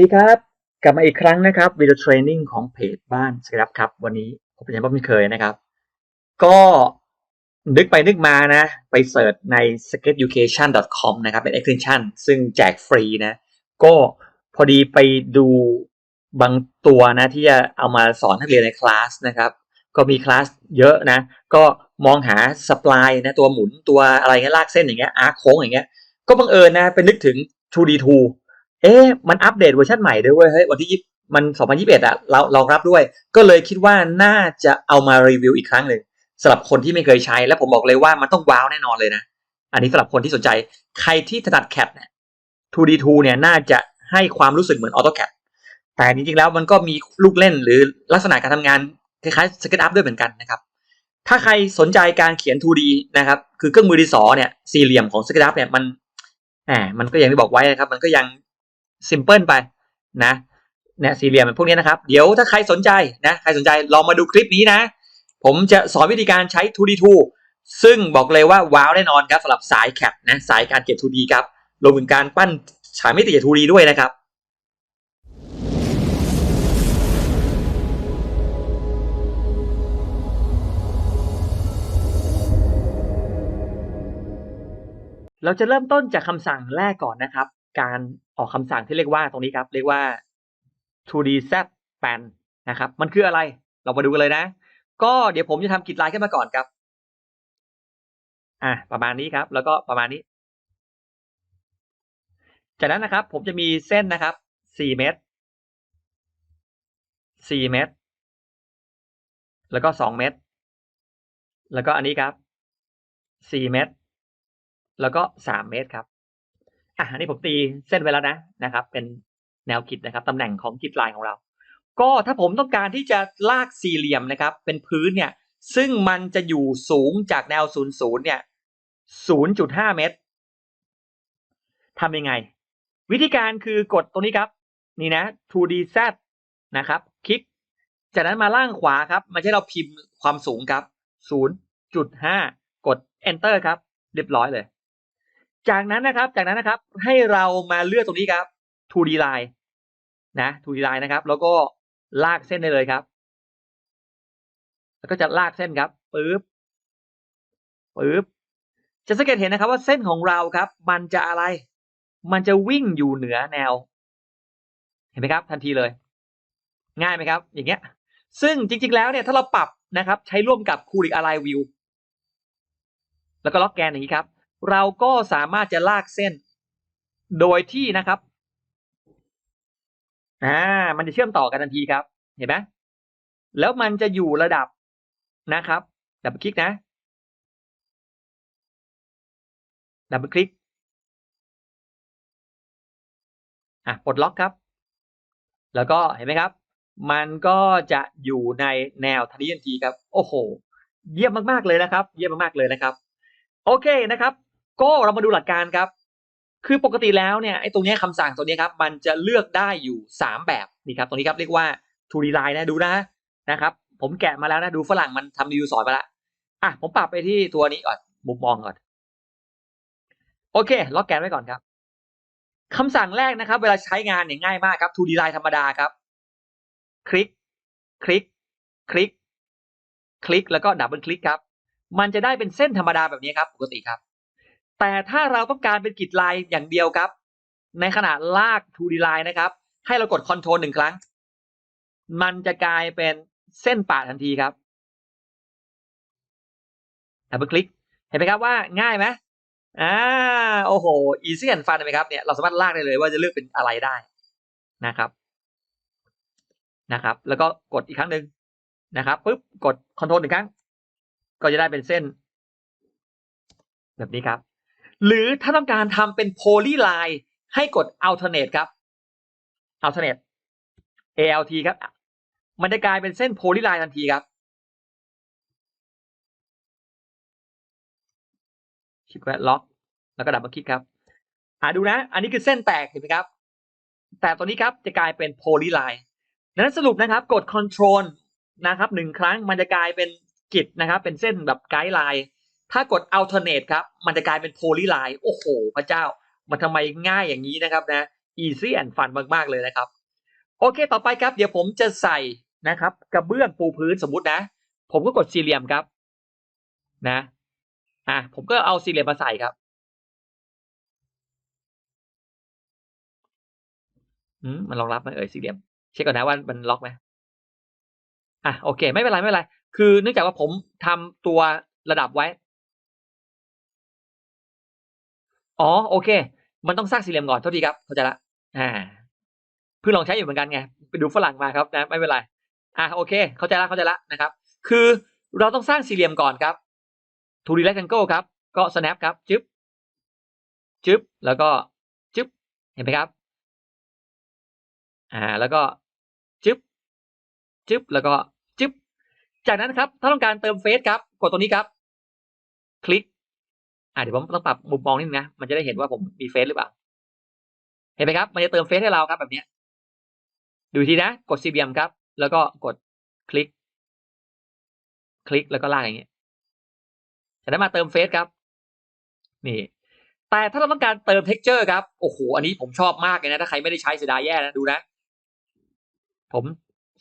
ดีครับ กลับมาอีกครั้งนะครับวิดีโอเทรนนิ่งของเพจบ้านสครับครับ วันนี้ผมเป็นยังไม่เคยนะครับ ก็นึกไปนึกมานะ ไปเสิร์ชใน sketchucation.com นะครับ เป็น extension ซึ่งแจกฟรีนะ ก็พอดีไปดูบางตัวนะ ที่จะเอามาสอนนักเรียนในคลาสนะครับ ก็มีคลาสเยอะนะ ก็มองหาสปายนะ ตัวหมุนตัวอะไรเงี้ยลากเส้นอย่างเงี้ยอาร์โค้งอย่างเงี้ยก็บังเอิญนะ เป็นนึกถึง 2D2 เอ๊ะมันอัปเดตเวอร์ชันใหม่ด้วยเว้ยเฮ้ยวันที่ยี่มัน 2021อะเรารองรับด้วย ก็เลยคิดว่าน่าจะเอามารีวิวอีกครั้งหนึ่งสำหรับคนที่ไม่เคยใช้ และผมบอกเลยว่ามันต้องว้าวแน่นอนเลยนะ อันนี้สำหรับคนที่สนใจ ใครที่ถนัดแค t เนี่ย 2D2 เนี่ยน่าจะให้ความรู้สึกเหมือน AutoCAD แต่จริงๆแล้วมันก็มีลูกเล่นหรือลักษณะการทำงานคล้ายๆ SketchUp ด้วยเหมือนกันนะครับถ้าใครสนใจการเขียน 2D นะครับ คือเครื่องมือดิสอเนี่ย สี่เหลี่ยมของ SketchUp เนี่ยมันแหมมันก็อย่างที่บอกไว้นะครับ มันก็ยัง ซิมเพิลไปนะเนี่ยสี่เหลี่ยมพวกนี้นะครับ เดี๋ยวถ้าใครสนใจนะใครสนใจลองมาดูคลิปนี้นะ ผมจะสอนวิธีการใช้ 2D2 ซึ่งบอกเลยว่าว้าวแน่นอนครับสำหรับสายแคปนะสายการเก็บ 2D ครับรวมถึงการปั้นฉายมิติจาก 2D ด้วยนะครับเราจะเริ่มต้นจากคำสั่งแรกก่อนนะครับ การออกคำสั่งที่เรียกว่าตรงนี้ครับ เรียกว่า 2d z span นะครับ มันคืออะไร เรามาดูกันเลยนะ ก็เดี๋ยวผมจะทำกิจไลน์ขึ้นมาก่อนครับ อะประมาณนี้ครับ แล้วก็ประมาณนี้ จากนั้นนะครับ ผมจะมีเส้นนะครับ4เมตร4เมตร แล้วก็2เมตร แล้วก็อันนี้ครับ4เมตร แล้วก็3เมตรครับ อะนนี้ผมตีเส้นไว้แล้วนะนะครับ เป็นแนวคิดนะครับตำแหน่งของกิจไลน์ของเรา ก็ถ้าผมต้องการที่จะลากสี่เหลี่ยมนะครับ เป็นพื้นเนี่ย ซึ่งมันจะอยู่สูงจากแนวศูนย์ศูนย์เนี่ย0.5เมตรทำยังไง วิธีการคือกดตรงนี้ครับ นี่นะ 2dz นะครับ คลิก จากนั้นมาล่างขวาครับ มันจะเราพิมพ์ความสูงครับ 0.5 กด enter ครับ เรียบร้อยเลย จากนั้นนะครับ จากนั้นนะครับ ให้เรามาเลือกตรงนี้ครับ 2D line นะ 2D line นะครับ แล้วก็ลากเส้นได้เลยครับ แล้วก็จะลากเส้นครับปึ๊บปึ๊บจะสังเกตเห็นนะครับว่าเส้นของเราครับ มันจะอะไร มันจะวิ่งอยู่เหนือแนว เห็นไหมครับ ทันทีเลย ง่ายไหมครับ อย่างเงี้ย ซึ่งจริง ๆ แล้วเนี่ยถ้าเราปรับนะครับ ใช้ร่วมกับคูริอะไรวิวแล้วก็ล็อกแกนอย่างนี้ครับ เราก็สามารถจะลากเส้น โดยที่นะครับอ่ามันจะเชื่อมต่อกันทันทีครับ เห็นไหมแล้วมันจะอยู่ระดับนะครับดับเบิลคลิกนะดับเบิลคลิกอะปลดล็อกครับ แล้วก็เห็นไหมครับ มันก็จะอยู่ในแนวทันทีทันทีครับ โอ้โห เยี่ยมมากๆเลยนะครับ เยี่ยมมากๆเลยนะครับ โอเคนะครับ ก็เรามาดูหลักการครับ คือปกติแล้วเนี่ยไอ้ตรงนี้คำสั่งตัวนี้ครับ มันจะเลือกได้อยู่ 3 แบบนี่ครับตรงนี้ครับเรียกว่า 2D line นะดูนะนะครับผมแกะมาแล้วนะดูฝรั่งมันทำรีวิวสอนมาล้วอะผมปรับไปที่ตัวนี้ก่อนมุมมองก่อน โอเคล็อกแกนไว้ก่อนครับคำสั่งแรกนะครับ เวลาใช้งานเนี่ยง่ายมากครับ 2D line ธรรมดาครับ คลิก คลิก คลิก คลิกแล้วก็ดับเบิลคลิกครับ มันจะได้เป็นเส้นธรรมดาแบบนี้ครับ ปกติครับ แต่ถ้าเราต้องการเป็นกิจไลน์อย่างเดียวครับ ในขณะลาก 2D line นะครับ ให้เรากด Ctrl หนึ่งครั้ง มันจะกลายเป็นเส้นป่าทันทีครับดับเบิลคลิก เห็นไหมครับว่าง่ายไหมอ่าโอ้โห easy and fun ไหมครับเนี่ยเราสามารถลากได้เลยว่าจะเลือกเป็นอะไรได้นะครับนะครับ แล้วก็กดอีกครั้งหนึ่งนะครับปุ๊บกด Ctrl หนึ่งครั้ง ก็จะได้เป็นเส้น แบบนี้ครับ หรือถ้าต้องการทำเป็น poly line ให้กด alternate ครับ alternate alt ครับ มันจะกลายเป็นเส้น poly line ทันทีครับคลิกแวะล็อกแล้วก็ดับเบิลคลิกครับอ่าดูนะ อันนี้คือเส้นแตกเห็นไหมครับ แต่ตัวนี้ครับจะกลายเป็น poly line ดังนั้นสรุปนะครับกด control นะครับหนึ่งครั้งมันจะกลายเป็นกิจนะครับ เป็นเส้นแบบไกด์ไลน์ ถ้ากด alternate ครับ มันจะกลายเป็น poly line โอ้โห พระเจ้า มันทำไมง่ายอย่างนี้นะครับนะ easy and fun มาก ๆ เลยนะครับ โอเค ต่อไปครับ เดี๋ยวผมจะใส่นะครับ กระเบื้องปูพื้นสมมตินะ ผมก็กดสี่เหลี่ยมครับ นะ อะ ผมก็เอาสี่เหลี่ยมมาใส่ครับอืมมันรองรับไหมเอ่ยสี่เหลี่ยม เช็คก่อนนะว่ามันล็อกไหมอะโอเค ไม่เป็นไรไม่เป็นไร คือเนื่องจากว่าผมทำตัวระดับไว้ อ๋อโอเค มันต้องสร้างสี่เหลี่ยมก่อนเท่าทีครับเข้าใจละอ่าเพิ่งลองใช้อยู่เหมือนกันไงไปดูฝรั่งมาครับนะไม่เป็นไรอะโอเค เข้าใจละเข้าใจละนะครับ คือเราต้องสร้างสี่เหลี่ยมก่อนครับ 2D rectangle ครับ ก็ snap ครับจึ๊บจึ๊บแล้วก็จึ๊บเห็นไหมครับ อ่า แล้วก็จึ๊บจึ๊บแล้วก็จึ๊บจากนั้นครับ ถ้าต้องการเติมเฟซครับ กดตรงนี้ครับ คลิก อ่าเดี๋ยวผมต้องปรับมุมมองนิดนึงนะ มันจะได้เห็นว่าผมมีเฟซหรือเปล่า เห็นไหมครับ มันจะเติมเฟซให้เราครับแบบนี้ดูทีนะ กดสี่เหลี่ยมครับ แล้วก็กดคลิก คลิกแล้วก็ลากอย่างนี้จากนั้มาเติมเฟซครับ นี่ แต่ถ้าเราต้องการเติมเท็กเจอร์ครับ โอ้โห อันนี้ผมชอบมากเลยนะ ถ้าใครไม่ได้ใช้เสียดายแย่นะ ดูนะ ผม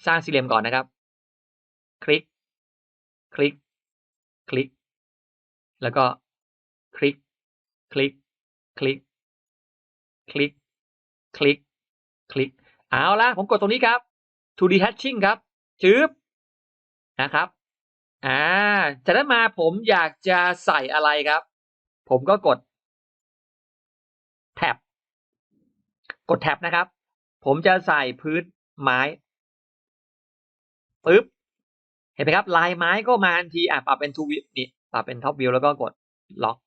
สร้างสี่เหลี่ยมก่อนนะครับ คลิก คลิก คลิก แล้วก็ คลิก คลิก คลิก คลิก คลิก คลิก เอาละผมกดตรงนี้ครับ 2D hatching ครับ จืบนะครับ อ่า จากนั้นมาผมอยากจะใส่อะไรครับ ผมก็กดแท็บ กดแท็บนะครับ ผมจะใส่พื้นไม้ปึ๊บ เห็นไหมครับ ลายไม้ก็มาทันที อะปรับเป็น two view นี่ปรับเป็น top view แล้วก็กดล็อก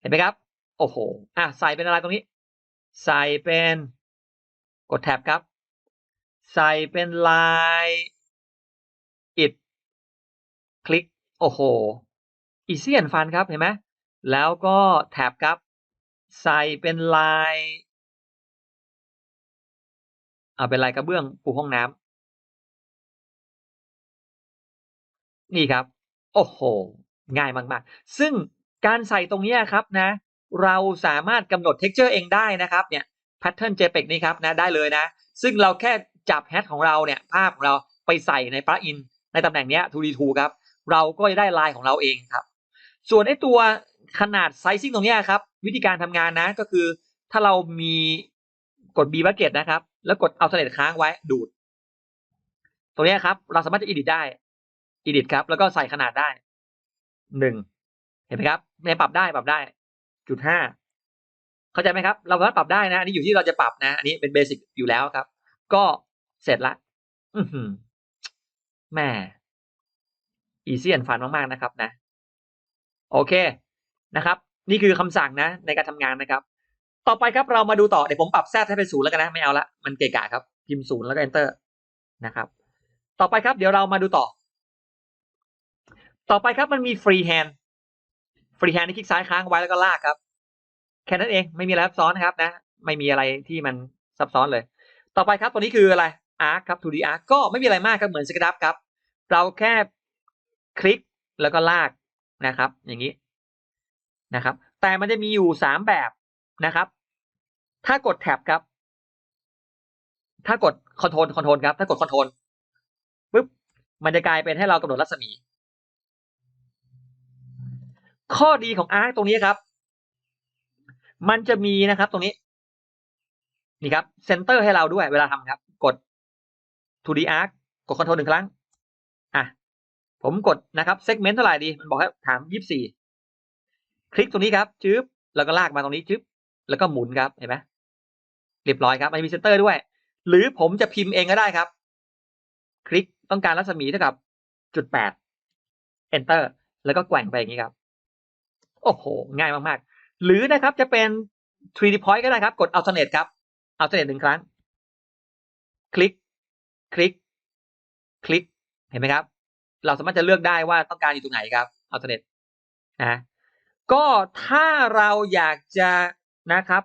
เห็นไหมครับ โอ้โห อะใส่เป็นอะไรตรงนี้ ใส่เป็นกดแท็บครับ ใส่เป็นลายอิดคลิก โอ้โหอีเซียนฟันครับเห็นไหมแล้วก็แท็บครับ ใส่เป็นลายเอาเป็นลายกระเบื้องปูห้องน้ำนี่ครับ โอ้โห ง่ายมาก ๆ ซึ่ง การใส่ตรงนี้ครับนะ เราสามารถกำหนด texture เองได้นะครับเนี่ย pattern JPEG นี่ครับนะได้เลยนะ ซึ่งเราแค่จับแฮชของเราเนี่ยภาพของเราไปใส่ในปลั๊กอินในตำแหน่งเนี้ย 2D2 ครับ เราก็จะได้ลายของเราเองครับ ส่วนไอ้ตัวขนาดไซซิ่งตรงนี้ครับ วิธีการทำงานนะก็คือ ถ้าเรามีกด B bucket นะครับ แล้วกด alternate ค้างไว้ดูด ตรงนี้ครับ เราสามารถจะ edit ได้ edit ครับ แล้วก็ใส่ขนาดได้หนึ่ง เห็นไหมครับในปรับได้ปรับได้จุดห้าเข้าใจไหมครับ เราสามารถปรับได้นะอันนี้อยู่ที่เราจะปรับนะ อันนี้เป็นเบสิกอยู่แล้วครับ ก็เสร็จละอือหือแม่อีเซี่ and ฟันมากๆนะครับนะ โอเคนะครับ นี่คือคำสั่งนะ ในการทำงานนะครับ ต่อไปครับเรามาดูต่อเดี๋ยวผมปรับแซดให้เป็นศูนย์แล้วกันนะไม่เอาละมันเกะกะครับ พิมพ์ศูนย์แล้วก็ enter นะครับ ต่อไปครับเดี๋ยวเรามาดูต่อ ต่อไปครับมันมีฟรีแฮนด์ ฟรีแฮนด์นี่คลิกซ้ายค้างไว้แล้วก็ลากครับ แค่นั้นเองไม่มีอะไรซับซ้อนนะครับนะ ไม่มีอะไรที่มันซับซ้อนเลย ต่อไปครับตัวนี้คืออะไร Arc ครับ 2D Arc ก็ไม่มีอะไรมากครับเหมือนสครับครับ เราแค่คลิกแล้วก็ลากนะครับ อย่างนี้นะครับ แต่มันจะมีอยู่สามแบบนะครับ ถ้ากดแท็บครับ ถ้ากดคอนโทรลคอนโทรลครับ ถ้ากดคอนโทรลปุ๊บมันจะกลายเป็นให้เรากำหนดรัศมี ข้อดีของ Arc ตรงนี้ครับ มันจะมีนะครับ ตรงนี้ นี่ครับเซนเตอร์ให้เราด้วยเวลาทำครับ กด 2D Arc กดคอนโทรลหนึ่งครั้ง อะ ผมกดนะครับเซกเมนต์เท่าไหร่ดี มันบอกให้ถามยี่สี่คลิกตรงนี้ครับจึ๊บแล้วก็ลากมาตรงนี้จึ๊บแล้วก็หมุนครับเห็นไหมเรียบร้อยครับมันมีเซนเตอร์ด้วย หรือผมจะพิมพ์เองก็ได้ครับ คลิกต้องการรัศมีเท่ากับจุดแปด enter แล้วก็แกว่งไปอย่างนี้ครับ โอ้โห ง่ายมากๆ หรือนะครับจะเป็น 3D point ก็ได้ครับ กด alternate ครับ alternate หนึ่งครั้ง คลิก คลิก คลิก เห็นไหมครับ เราสามารถจะเลือกได้ว่าต้องการอยู่ตรงไหนครับ alternate นะก็ถ้าเราอยากจะนะครับ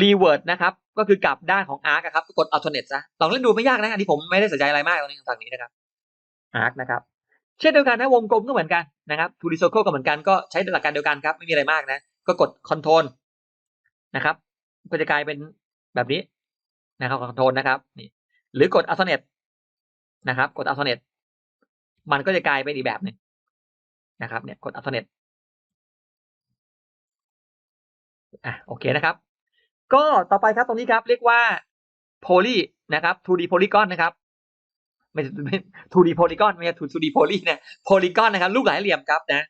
revert นะครับ ก็คือกลับด้านของ arc ครับ กด alternate ซะลองเล่นดูไม่ยากนะ อันนี้ผมไม่ได้สนใจอะไรมากตรงนี้ฝั่งนี้นะครับ arc นะครับ เช่นเดียวกันนะวงกลมก็เหมือนกันนะครับ 2D circle ก็เหมือนกันก็ใช้หลักการเดียวกันครับ ไม่มีอะไรมากนะ ก็กด control นะครับ ก็จะกลายเป็นแบบนี้นะครับคอนโทรลนะครับนี่หรือกด alternate นะครับ กด alternate มันก็จะกลายเป็นอีกแบบหนึ่งนะครับ เนี่ยกด alternate อะโอเคนะครับ ก็ต่อไปครับตรงนี้ครับ เรียกว่า poly นะครับ 2D polygon นะครับ ไม่ไม่ 2D polygon ไม่ใช่ 2D poly เนี่ย polygon นะครับรูปหลายเหลี่ยมครับนะ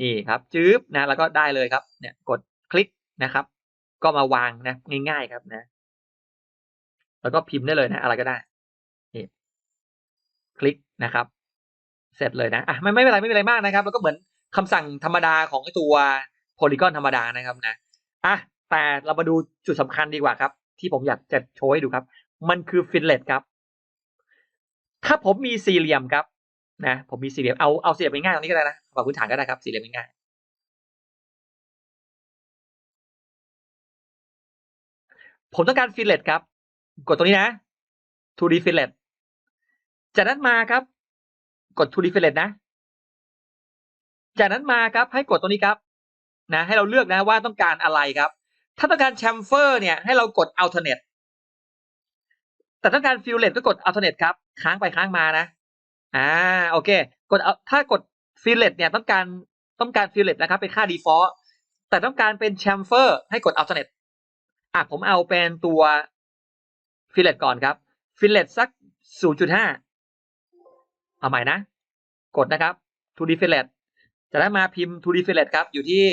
นี่ครับจื๊บนะแล้วก็ได้เลยครับ เนี่ยกดคลิกนะครับ ก็มาวางนะง่าย ๆครับนะ แล้วก็พิมพ์ได้เลยนะ อะไรก็ได้นี่คลิกนะครับ เสร็จเลยนะอะไม่ไม่เป็นไรไม่เป็นไรมากนะครับ แล้วก็เหมือนคำสั่งธรรมดาของไอตัวโพลีกอนธรรมดานะครับนะอะแต่เรามาดูจุดสำคัญดีกว่าครับ ที่ผมอยากจะโชว์ให้ดูครับ มันคือฟินเลตครับ ถ้าผมมีสี่เหลี่ยมครับนะผมมีสี่เหลี่ยมเอาเอาสี่เหลี่ยมง่ายๆตรงนี้ก็ได้นะแบบพื้นฐานก็ได้ครับสี่เหลี่ยมง่ายๆผมต้องการฟินเลตครับ กดตรงนี้นะ 2D ฟินเลตจากนั้นมาครับ กด 2D fillet นะ จากนั้นมาครับให้กดตรงนี้ครับนะให้เราเลือกนะว่าต้องการอะไรครับ ถ้าต้องการ chamfer เนี่ยให้เรากด alternate แต่ต้องการ fillet ก็กด alternate ครับ ค้างไปค้างมานะ อ่า โอเค กดถ้ากด fillet เนี่ยต้องการต้องการ fillet นะครับ เป็นค่า default แต่ต้องการเป็น chamfer ให้กด alternate อะผมเอาเป็นตัว fillet ก่อนครับ fillet สัก 0.5 เอาใหม่นะ กดนะครับ 2D fillet จะได้มาพิมพ์ 2D fillet ครับ อยู่ที่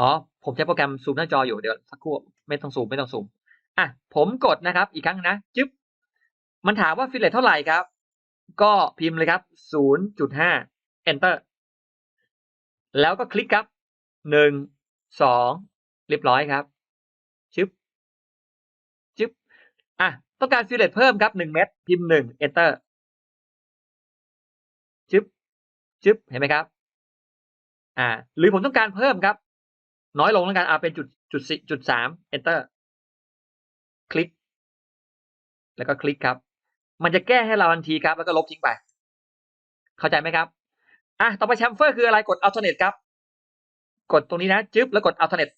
อ๋อ ผมใช้โปรแกรมซูมหน้าจออยู่เดี๋ยวสักครู่ไม่ต้องซูมไม่ต้องซูมอะผมกดนะครับ อีกครั้งนะจึ๊บมันถามว่า fillet เท่าไหร่ครับ ก็พิมพ์เลยครับ 0.5 enter แล้วก็คลิกครับ 1 2 เรียบร้อยครับชึบจิ๊บอะต้องการฟิลเลตเพิ่มครับหนึ่งเม็ดพิมพ์หนึ่ง enter ชึบชึบเห็นไหมครับ อ่า หรือผมต้องการเพิ่มครับ น้อยลงแล้วกันเอาเป็นจุดจุดสี่จุดสาม enter คลิก แล้วก็คลิกครับ มันจะแก้ให้เราทันทีครับ แล้วก็ลบทิ้งไป เข้าใจไหมครับอะต่อไปแชมเฟอร์คืออะไรกด alternate ครับ กดตรงนี้นะจึ๊บแล้วกด alternate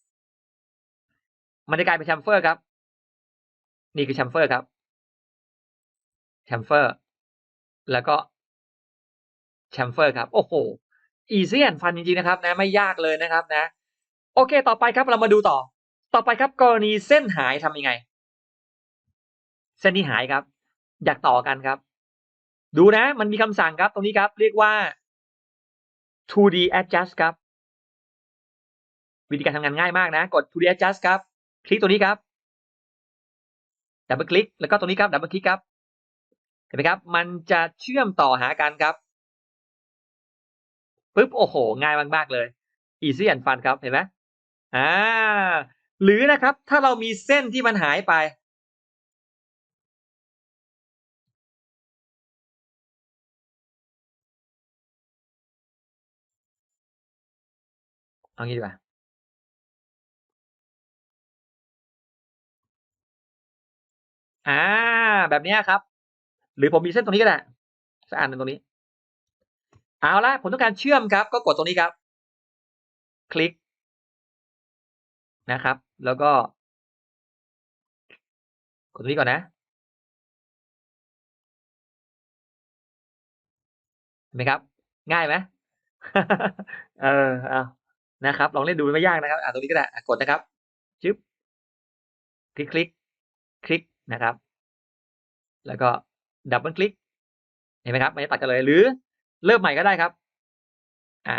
มันจะกลายเป็นแชมเฟอร์ครับ นี่คือแชมเฟอร์ครับแชมเฟอร์แล้วก็แชมเฟอร์ครับ โอ้โห อีซี่แอนฟันจริงๆนะครับนะ ไม่ยากเลยนะครับนะ อเค ต่อไปครับเรามาดูต่อ ต่อไปครับ กรณีเส้นหายทำยังไง เส้นที่หายครับ อยากต่อกันครับ ดูนะ มันมีคำสั่งครับตรงนี้ครับ เรียกว่า 2D adjust ครับ วิธีการทำงานง่ายมากนะ กด 2D adjust ครับ คลิกตัวนี้ครับดับเบิลคลิกแล้วก็ตรงนี้ครับดับเบิลคลิกครับเห็นไหมครับ มันจะเชื่อมต่อหากันครับปุ๊บโอ้โห ง่ายมากๆเลย easy and fun ครับ เห็นไหม อ่าหรือนะครับถ้าเรามีเส้นที่มันหายไป เอางี้ดีกว่าอ่า แบบนี้ครับ หรือผมมีเส้นตรงนี้ก็ได้สักอันหนึ่งตรงนี้ เอาละผมต้องการเชื่อมครับ ก็กดตรงนี้ครับ คลิก นะครับ แล้วก็กดตรงนี้ก่อนนะเห็นไหมครับ ง่ายไหมเออเอานะครับ ลองเล่นดูไม่ยากนะครับ อ่าตรงนี้ก็ได้กดนะครับชึบคลิกคลิกคลิกนะครับ แล้วก็ดับเบิลคลิก เห็นไหมครับ มันจะตัดกันเลย หรือเริ่มใหม่ก็ได้ครับ อ่า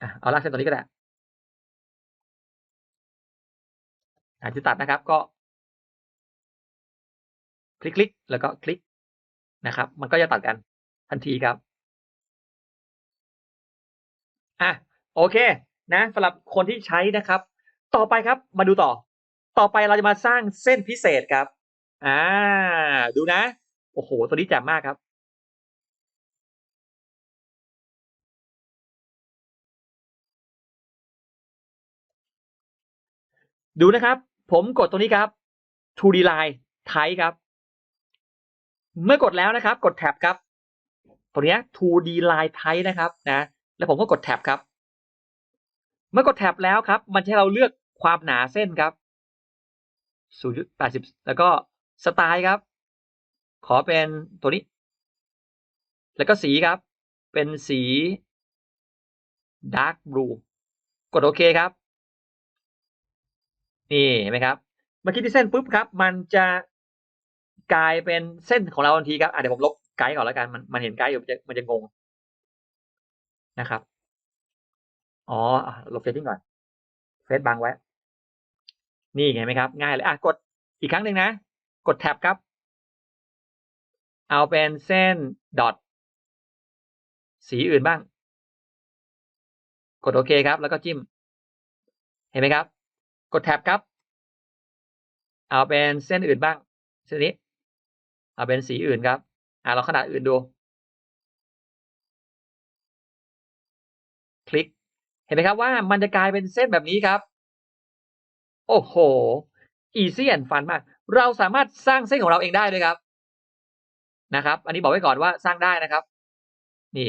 อ่าเอาลากเส้นตัวนี้ก็ได้ อาจจะตัดนะครับก็ คลิกคลิกแล้วก็คลิกนะครับ มันก็จะตัดกันทันทีครับอะโอเคนะสำหรับคนที่ใช้นะครับ ต่อไปครับมาดูต่อ ต่อไปเราจะมาสร้างเส้นพิเศษครับอ่าดูนะ โอ้โห ตัวนี้แจ่มมากครับ ดูนะครับ ผมกดตรงนี้ครับ 2D line type ครับ เมื่อกดแล้วนะครับ กดแท็บครับตัวเนี้ย 2D line type นะครับนะ แล้วผมก็กดแท็บครับ เมื่อกดแท็บแล้วครับ มันจะให้เราเลือกความหนาเส้นครับ0.80 แล้วก็สไตล์ครับ ขอเป็นตัวนี้ แล้วก็สีครับ เป็นสี dark blue กดโอเคครับ นี่เห็นไหมครับเมื่อกี้ที่เส้นปุ๊บครับ มันจะกลายเป็นเส้นของเราทันทีครับอะเดี๋ยวผมลบไกด์ก่อนแล้วกันมันมันเห็นไกด์อยู่มันจะมันจะงงนะครับอ๋อลบเฟซทิ้งก่อนเฟซบังไว้ นี่เห็นไหมครับ ง่ายเลยอะกดอีกครั้งหนึ่งนะ กดแท็บครับ เอาเป็นเส้นดอทสีอื่นบ้าง กดโอเคครับ แล้วก็จิ้ม เห็นไหมครับ กดแท็บครับ เอาเป็นเส้นอื่นบ้าง เส้นนี้ เอาเป็นสีอื่นครับ อ่าเราขนาดอื่นดู คลิก เห็นไหมครับว่ามันจะกลายเป็นเส้นแบบนี้ครับ โอ้โห easy and fun มาก เราสามารถสร้างเส้นของเราเองได้ด้วยครับ นะครับ อันนี้บอกไว้ก่อนว่าสร้างได้นะครับ นี่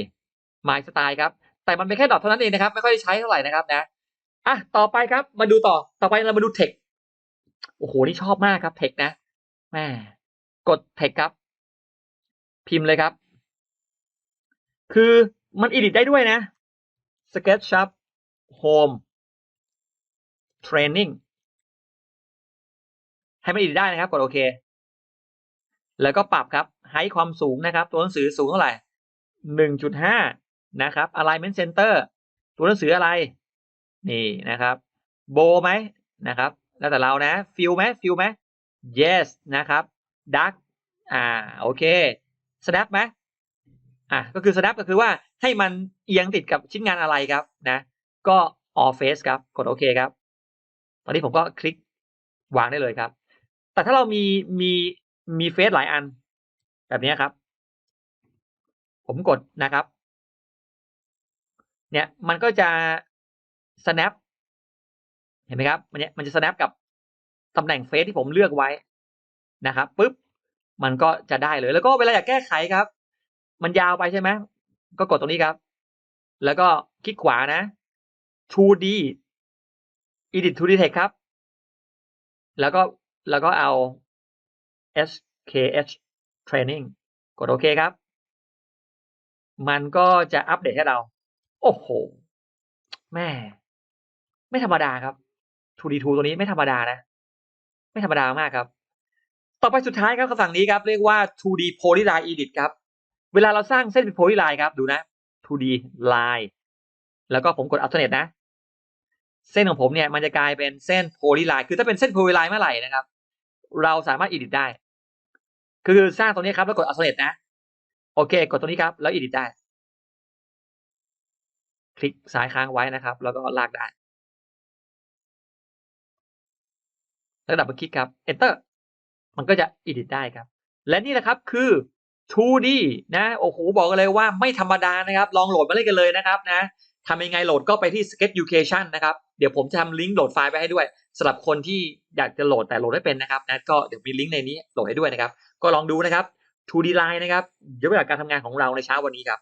my style ครับ แต่มันเป็นแค่ดอทเท่านั้นเองนะครับ ไม่ค่อยใช้เท่าไหร่นะครับนะ อะต่อไปครับ มาดูต่อต่อไปเรามาดู text โอ้โหนี่ชอบมากครับ text นะแม่กด text ครับ พิมพ์เลยครับ คือมัน edit ได้ด้วยนะ SketchUp Home Training ให้มัน edit ได้นะครับ กดโอเค แล้วก็ปรับครับให้ความสูงนะครับ ตัวหนังสือสูงเท่าไหร่ 1.5 นะครับ alignment center ตัวหนังสืออะไร นี่นะครับ โบไหมนะครับ แล้วแต่เรานะ fill ไหม fill ไหม yes นะครับ dark อ่าโอเค snap ไหมอะก็คือ snap ก็คือว่าให้มันเอียงติดกับชิ้นงานอะไรครับนะ ก็ all face ครับ กดโอเคครับ ตอนนี้ผมก็คลิกวางได้เลยครับ แต่ถ้าเรามีมีมีเฟซหลายอัน แบบนี้ครับ ผมกดนะครับ เนี่ยมันก็จะ snap เห็นไหมครับ มันเนี่ยมันจะ snap กับตำแหน่งเฟซที่ผมเลือกไว้นะครับปุ๊บมันก็จะได้เลย แล้วก็เวลาอยากแก้ไขครับ มันยาวไปใช่ไหมก็กดตรงนี้ครับ แล้วก็คลิกขวานะ 2D edit 2D text ครับ แล้วก็แล้วก็เอา SKH training กดโอเคครับ มันก็จะอัปเดตให้เรา โอ้โห แม่ ไม่ธรรมดาครับ 2D2 ตัวนี้ไม่ธรรมดานะ ไม่ธรรมดามากครับ ต่อไปสุดท้ายครับคำสั่งนี้ครับ เรียกว่า 2D polyline edit ครับ เวลาเราสร้างเส้นเป็น polyline ครับ ดูนะ 2D line แล้วก็ผมกด alternate นะ เส้นของผมเนี่ยมันจะกลายเป็นเส้น polyline คือถ้าเป็นเส้น polyline เมื่อไหร่นะครับ เราสามารถ edit ได้ คือสร้างตรงนี้ครับแล้วกด alternate นะ โอเค กดตรงนี้ครับแล้ว edit ได้ คลิกซ้ายค้างไว้นะครับ แล้วก็ลากได้ แล้วดับเบิลคลิกครับ enter มันก็จะ edit ได้ครับ และนี่แหละครับคือ 2D นะโอ้โหบอกกันเลยว่าไม่ธรรมดานะครับ ลองโหลดมาเล่นกันเลยนะครับนะทำยังไงโหลดก็ไปที่ Sketch Education นะครับ เดี๋ยวผมจะทำลิงก์โหลดไฟล์ไปให้ด้วยสำหรับคนที่อยากจะโหลดแต่โหลดไม่เป็นนะครับนะก็เดี๋ยวมีลิงก์ในนี้โหลดให้ด้วยนะครับ ก็ลองดูนะครับ 2D Line นะครับเดี๋ยวเวลาการทำงานของเราในเช้าวันนี้ครับ